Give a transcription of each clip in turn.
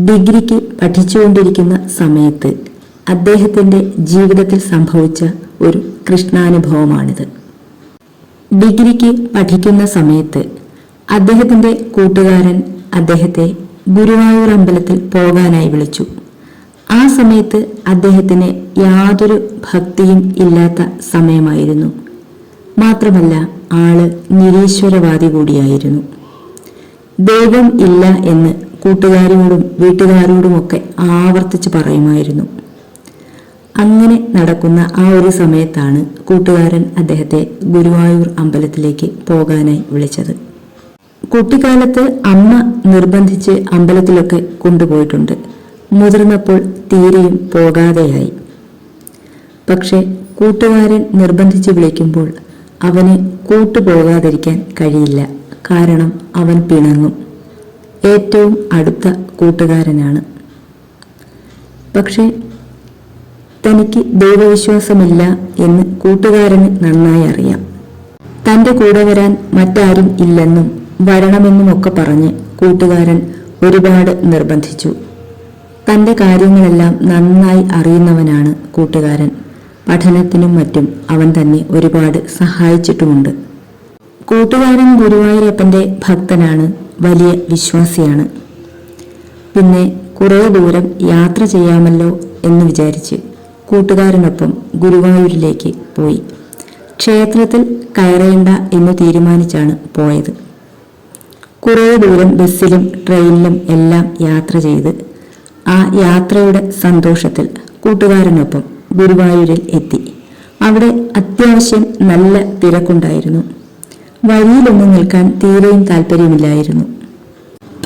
ഡിഗ്രിക്ക് പഠിച്ചുകൊണ്ടിരിക്കുന്ന സമയത്ത് അദ്ദേഹത്തിന്റെ ജീവിതത്തിൽ സംഭവിച്ച ഒരു കൃഷ്ണാനുഭവമാണിത്. ഡിഗ്രിക്ക് പഠിക്കുന്ന സമയത്ത് അദ്ദേഹത്തിന്റെ കൂട്ടുകാരൻ അദ്ദേഹത്തെ ഗുരുവായൂർ അമ്പലത്തിൽ പോകാനായി വിളിച്ചു. ആ സമയത്ത് അദ്ദേഹത്തിന് യാതൊരു ഭക്തിയും ഇല്ലാത്ത സമയമായിരുന്നു. മാത്രമല്ല ആൾ നിരീശ്വരവാദി കൂടിയായിരുന്നു. ദൈവം ഇല്ല എന്ന് കൂട്ടുകാരോടും വീട്ടുകാരോടുമൊക്കെ ആവർത്തിച്ച് പറയുമായിരുന്നു. അങ്ങനെ നടക്കുന്ന ആ ഒരു സമയത്താണ് കൂട്ടുകാരൻ അദ്ദേഹത്തെ ഗുരുവായൂർ അമ്പലത്തിലേക്ക് പോകാനായി വിളിച്ചത്. കുട്ടിക്കാലത്ത് അമ്മ നിർബന്ധിച്ച് അമ്പലത്തിലൊക്കെ കൊണ്ടുപോയിട്ടുണ്ട്. മുതിർന്നപ്പോൾ തീരെയും പോകാതെയായി. പക്ഷെ കൂട്ടുകാരൻ നിർബന്ധിച്ച് വിളിക്കുമ്പോൾ അവന് കൂട്ടുപോകാതിരിക്കാൻ കഴിയില്ല. കാരണം അവൻ പിണങ്ങും. ഏറ്റവും അടുത്ത കൂട്ടുകാരനാണ്. പക്ഷേ തനിക്ക് ദൈവവിശ്വാസമില്ല എന്ന് കൂട്ടുകാരന് നന്നായി അറിയാം. തന്റെ കൂടെ വരാൻ മറ്റാരും ഇല്ലെന്നും വരണമെന്നുമൊക്കെ പറഞ്ഞ് കൂട്ടുകാരൻ ഒരുപാട് നിർബന്ധിച്ചു. തന്റെ കാര്യങ്ങളെല്ലാം നന്നായി അറിയുന്നവനാണ് കൂട്ടുകാരൻ. പഠനത്തിനും മറ്റും അവൻ തന്നെ ഒരുപാട് സഹായിച്ചിട്ടുമുണ്ട്. കൂട്ടുകാരൻ ഗുരുവായൂരപ്പന്റെ ഭക്തനാണ്. വലിയ വിശ്വാസിയാണ്. പിന്നെ കുറേ ദൂരം യാത്ര ചെയ്യാമല്ലോ എന്ന് വിചാരിച്ച് കൂട്ടുകാരനൊപ്പം ഗുരുവായൂരിലേക്ക് പോയി. ക്ഷേത്രത്തിൽ കയറേണ്ട എന്ന് തീരുമാനിച്ചാണ് പോയത്. കുറേ ദൂരം ബസ്സിലും ട്രെയിനിലും എല്ലാം യാത്ര ചെയ്ത് ആ യാത്രയുടെ സന്തോഷത്തിൽ കൂട്ടുകാരനൊപ്പം ഗുരുവായൂരിൽ എത്തി. അവിടെ അത്യാവശ്യം നല്ല തിരക്കുണ്ടായിരുന്നു. വഴിയിലൊന്നും നിൽക്കാൻ തീരെയും താല്പര്യമില്ലായിരുന്നു.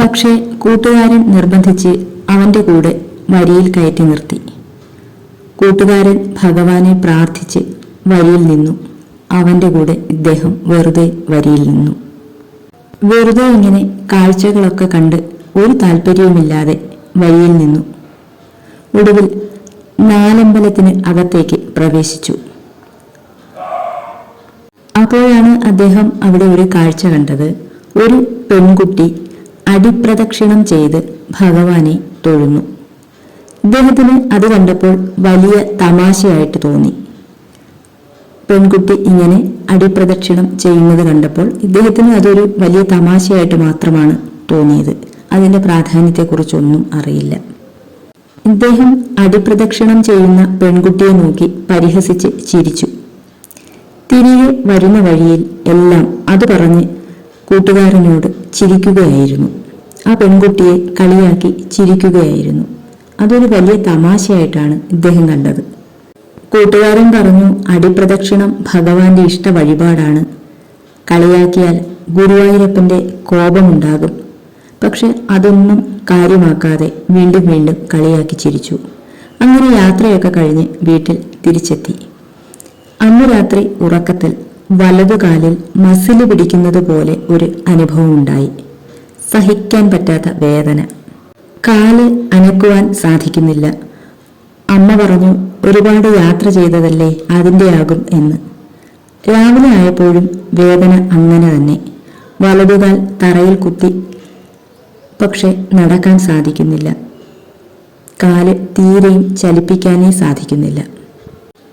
പക്ഷേ കൂട്ടുകാരൻ നിർബന്ധിച്ച് അവന്റെ കൂടെ വരിയിൽ കയറ്റി നിർത്തി. കൂട്ടുകാരൻ ഭഗവാനെ പ്രാർത്ഥിച്ച് വരിയിൽ നിന്നു. അവന്റെ കൂടെ ഇദ്ദേഹം വെറുതെ വരിയിൽ നിന്നു. വെറുതെ ഇങ്ങനെ കാഴ്ചകളൊക്കെ കണ്ട് ഒരു താല്പര്യവുമില്ലാതെ വരിയിൽ നിന്നു. ഒടുവിൽ നാലമ്പലത്തിന് അകത്തേക്ക് പ്രവേശിച്ചു. അപ്പോഴാണ് അദ്ദേഹം അവിടെ ഒരു കാഴ്ച കണ്ടത്. ഒരു പെൺകുട്ടി അടിപ്രദക്ഷിണം ചെയ്ത് ഭഗവാനെ തൊഴുന്നു. ഇദ്ദേഹത്തിന് അത് കണ്ടപ്പോൾ വലിയ തമാശയായിട്ട് തോന്നി. പെൺകുട്ടി ഇങ്ങനെ അടിപ്രദക്ഷിണം ചെയ്യുന്നത് കണ്ടപ്പോൾ ഇദ്ദേഹത്തിന് അതൊരു വലിയ തമാശയായിട്ട് മാത്രമാണ് തോന്നിയത്. അതിന്റെ പ്രാധാന്യത്തെക്കുറിച്ചൊന്നും അറിയില്ല. ഇദ്ദേഹം അടിപ്രദക്ഷിണം ചെയ്യുന്ന പെൺകുട്ടിയെ നോക്കി പരിഹസിച്ച് ചിരിച്ചു. തിരികെ വരുന്ന വഴിയിൽ എല്ലാം അത് പറഞ്ഞ് കൂട്ടുകാരനോട് ചിരിക്കുകയായിരുന്നു. ആ പെൺകുട്ടിയെ കളിയാക്കി ചിരിക്കുകയായിരുന്നു. അതൊരു വലിയ തമാശയായിട്ടാണ് ഇദ്ദേഹം കണ്ടത്. കൂട്ടുകാരൻ പറഞ്ഞു അടിപ്രദക്ഷിണം ഭഗവാന്റെ ഇഷ്ട വഴിപാടാണ്. കളിയാക്കിയാൽ ഗുരുവായൂരപ്പന്റെ കോപമുണ്ടാകും. പക്ഷെ അതൊന്നും കാര്യമാക്കാതെ വീണ്ടും വീണ്ടും കളിയാക്കി ചിരിച്ചു. അങ്ങനെ യാത്രയൊക്കെ കഴിഞ്ഞ് വീട്ടിൽ തിരിച്ചെത്തി. അന്നു രാത്രി ഉറക്കത്തിൽ വലതുകാലിൽ മസിൽ പിടിക്കുന്നത് പോലെ ഒരു അനുഭവം ഉണ്ടായി. സഹിക്കാൻ പറ്റാത്ത വേദന. കാൽ അനക്കുവാൻ സാധിക്കുന്നില്ല. അമ്മ പറഞ്ഞു ഒരുപാട് യാത്ര ചെയ്തതല്ലേ അതിന്റെയാകും എന്ന്. രാവിലെ ആയപ്പോഴും വേദന അങ്ങനെ തന്നെ. വലതുകാൽ തറയിൽ കുത്തി പക്ഷെ നടക്കാൻ സാധിക്കുന്നില്ല. കാൽ തീരെയും ചലിപ്പിക്കാനേ സാധിക്കുന്നില്ല.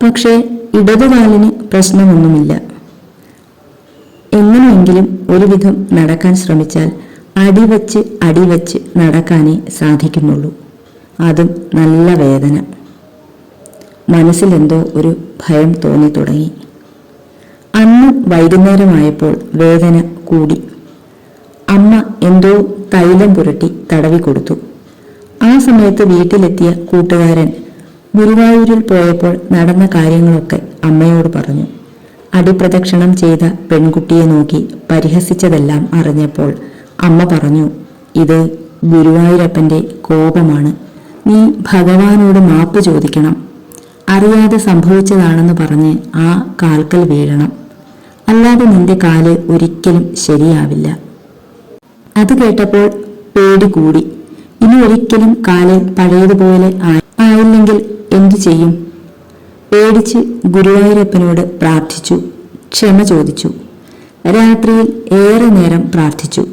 പക്ഷേ ഇടതുകാലിന് പ്രശ്നമൊന്നുമില്ല. എങ്ങനെയെങ്കിലും ഒരുവിധം നടക്കാൻ ശ്രമിച്ചാൽ അടിവച്ച് അടിവച്ച് നടക്കാനേ സാധിക്കുന്നുള്ളൂ. അതും നല്ല വേദന. മനസ്സിലെന്തോ ഒരു ഭയം തോന്നി തുടങ്ങി. അന്ന് വൈകുന്നേരമായപ്പോൾ വേദന കൂടി. അമ്മ എന്തോ തൈലം പുരട്ടി തടവി കൊടുത്തു. ആ സമയത്ത് വീട്ടിലെത്തിയ കൂട്ടുകാരൻ ഗുരുവായൂരിൽ പോയപ്പോൾ നടന്ന കാര്യങ്ങളൊക്കെ അമ്മയോട് പറഞ്ഞു. അടിപ്രദക്ഷിണം ചെയ്ത പെൺകുട്ടിയെ നോക്കി പരിഹസിച്ചതെല്ലാം അറിഞ്ഞപ്പോൾ അമ്മ പറഞ്ഞു ഇത് ഗുരുവായൂരപ്പന്റെ കോപമാണ്. നീ ഭഗവാനോട് മാപ്പ് ചോദിക്കണം. അറിയാതെ സംഭവിച്ചതാണെന്ന് പറഞ്ഞ് ആ കാൽക്കൽ വീഴണം. അല്ലാതെ നിന്റെ കാൽ ഒരിക്കലും ശരിയാവില്ല. അത് കേട്ടപ്പോൾ പേടി കൂടി. ഇനി ഒരിക്കലും കാൽ പഴയതുപോലെ ആ- ആയില്ലെങ്കിൽ എന്തു ചെയ്യും? പേടിച്ച് ഗുരുവായൂരപ്പനോട് പ്രാർത്ഥിച്ചു ക്ഷമ ചോദിച്ചു. രാത്രിയിൽ ഏറെ നേരം പ്രാർത്ഥിച്ചു.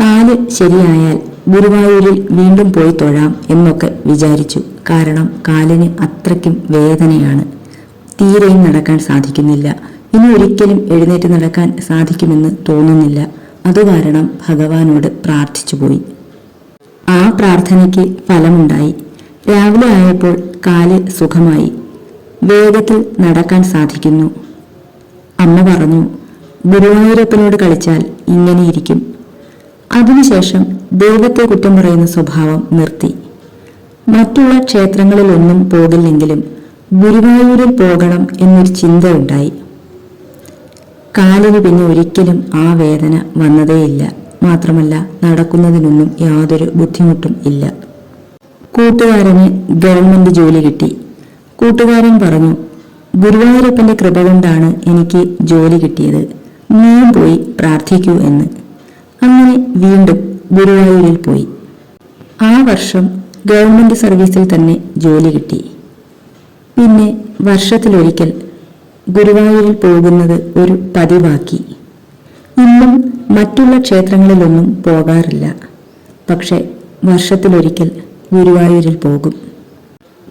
കാൽ ശരിയായാൽ ഗുരുവായൂരിൽ വീണ്ടും പോയി തൊഴാം എന്നൊക്കെ വിചാരിച്ചു. കാരണം കാലിന് അത്രയ്ക്കും വേദനയാണ്. തീരെയും നടക്കാൻ സാധിക്കുന്നില്ല. ഇനി ഒരിക്കലും എഴുന്നേറ്റ് നടക്കാൻ സാധിക്കുമെന്ന് തോന്നുന്നില്ല. അതുകാരണം ഭഗവാനോട് പ്രാർത്ഥിച്ചു പോയി ആ പ്രാർത്ഥനയ്ക്ക് ഫലമുണ്ടായി. രാവിലെ ആയപ്പോൾ കാൽ സുഖമായി. വേഗത്തിൽ നടക്കാൻ സാധിക്കുന്നു. അമ്മ പറഞ്ഞു ഗുരുവായൂരപ്പനോട് കളിച്ചാൽ ഇങ്ങനെയിരിക്കും. അതിനുശേഷം ദൈവത്തെ കുറ്റം പറയുന്ന സ്വഭാവം നിർത്തി. മറ്റുള്ള ക്ഷേത്രങ്ങളിലൊന്നും പോകില്ലെങ്കിലും ഗുരുവായൂരിൽ പോകണം എന്നൊരു ചിന്ത ഉണ്ടായി. കാലിന് പിന്നെ ഒരിക്കലും ആ വേദന വന്നതേയില്ല. മാത്രമല്ല നടക്കുന്നതിനൊന്നും യാതൊരു ബുദ്ധിമുട്ടും ഇല്ല. കൂട്ടുകാരന് ഗവൺമെന്റ് ജോലി കിട്ടി. കൂട്ടുകാരൻ പറഞ്ഞു ഗുരുവായൂരപ്പന്റെ കൃപ കൊണ്ടാണ് എനിക്ക് ജോലി കിട്ടിയത്. നീയും പോയി പ്രാർത്ഥിക്കൂ എന്ന്. അങ്ങനെ വീണ്ടും ഗുരുവായൂരിൽ പോയി. ആ വർഷം ഗവൺമെന്റ് സർവീസിൽ തന്നെ ജോലി കിട്ടി. പിന്നെ വർഷത്തിലൊരിക്കൽ ഗുരുവായൂരിൽ പോകുന്നത് ഒരു പതിവാക്കി. ഇന്നും മറ്റുള്ള ക്ഷേത്രങ്ങളിലൊന്നും പോകാറില്ല. പക്ഷെ വർഷത്തിലൊരിക്കൽ ഗുരുവായൂരിൽ പോകും.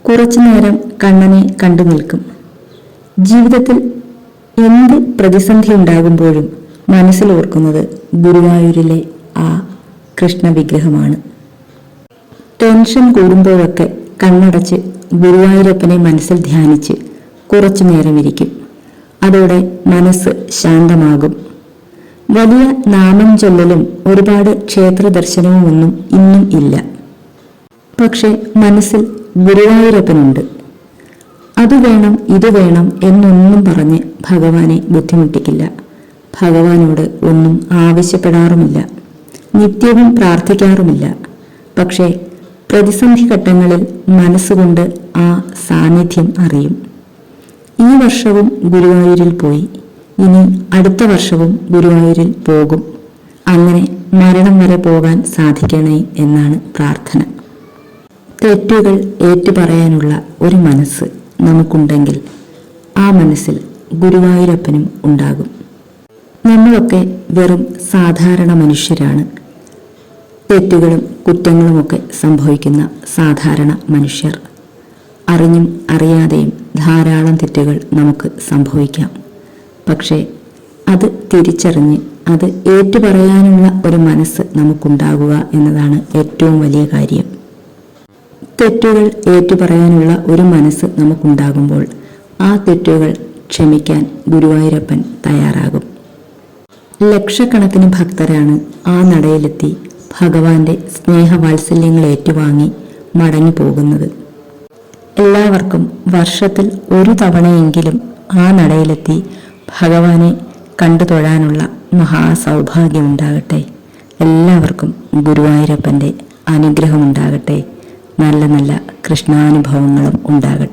കുറച്ചു നേരം കണ്ണനെ കണ്ടു നിൽക്കും. ജീവിതത്തിൽ എന്ത് പ്രതിസന്ധി ഉണ്ടാകുമ്പോഴും മനസ്സിൽ ഓർക്കുന്നത് ഗുരുവായൂരിലെ ആ കൃഷ്ണ വിഗ്രഹമാണ് ടെൻഷൻ കൂടുമ്പോഴൊക്കെ കണ്ണടച്ച് ഗുരുവായൂരപ്പനെ മനസ്സിൽ ധ്യാനിച്ച് കുറച്ചു നേരം ഇരിക്കും അതോടെ മനസ്സ് ശാന്തമാകും. വലിയ നാമം ചൊല്ലലും ഒരുപാട് ക്ഷേത്ര ദർശനവും ഒന്നും ഇന്നും ഇല്ല. പക്ഷെ മനസ്സിൽ ഗുരുവായൂരപ്പനുണ്ട്. അത് വേണം ഇത് വേണം എന്നൊന്നും പറഞ്ഞ് ഭഗവാനെ ബുദ്ധിമുട്ടിക്കില്ല. ഭഗവാനോട് ഒന്നും ആവശ്യപ്പെടാറുമില്ല. നിത്യവും പ്രാർത്ഥിക്കാറുമില്ല. പക്ഷേ പ്രതിസന്ധി ഘട്ടങ്ങളിൽ മനസ്സുകൊണ്ട് ആ സാന്നിധ്യം അറിയും. ഈ വർഷവും ഗുരുവായൂരിൽ പോയി. ഇനി അടുത്ത വർഷവും ഗുരുവായൂരിൽ പോകും. അങ്ങനെ മരണം വരെ പോകാൻ സാധിക്കണേ എന്നാണ് പ്രാർത്ഥന. തെറ്റുകൾ ഏറ്റുപറയാനുള്ള ഒരു മനസ്സ് നമുക്കുണ്ടെങ്കിൽ ആ മനസ്സിൽ ഗുരുവായൂരപ്പനും ഉണ്ടാകും. നമ്മളൊക്കെ വെറും സാധാരണ മനുഷ്യരാണ്. തെറ്റുകളും കുറ്റങ്ങളുമൊക്കെ സംഭവിക്കുന്ന സാധാരണ മനുഷ്യർ. അറിഞ്ഞും അറിയാതെയും ധാരാളം തെറ്റുകൾ നമുക്ക് സംഭവിക്കാം. പക്ഷേ അത് തിരിച്ചറിഞ്ഞ് അത് ഏറ്റുപറയാനുള്ള ഒരു മനസ്സ് നമുക്കുണ്ടാകുക എന്നതാണ് ഏറ്റവും വലിയ കാര്യം. തെറ്റുകൾ ഏറ്റുപറയാനുള്ള ഒരു മനസ്സ് നമുക്കുണ്ടാകുമ്പോൾ ആ തെറ്റുകൾ ക്ഷമിക്കാൻ ഗുരുവായൂരപ്പൻ തയ്യാറാകും. ലക്ഷക്കണക്കിന് ഭക്തരാണ് ആ നടയിലെത്തി ഭഗവാന്റെ സ്നേഹവാത്സല്യങ്ങൾ ഏറ്റുവാങ്ങി മടങ്ങി പോകുന്നത്. എല്ലാവർക്കും വർഷത്തിൽ ഒരു തവണയെങ്കിലും ആ നടയിലെത്തി ഭഗവാനെ കണ്ടു തൊഴാനുള്ള മഹാസൗഭാഗ്യമുണ്ടാകട്ടെ എല്ലാവർക്കും ഗുരുവായൂരപ്പന്റെ അനുഗ്രഹമുണ്ടാകട്ടെ നല്ല നല്ല കൃഷ്ണാനുഭവങ്ങളും ഉണ്ടാകട്ടെ.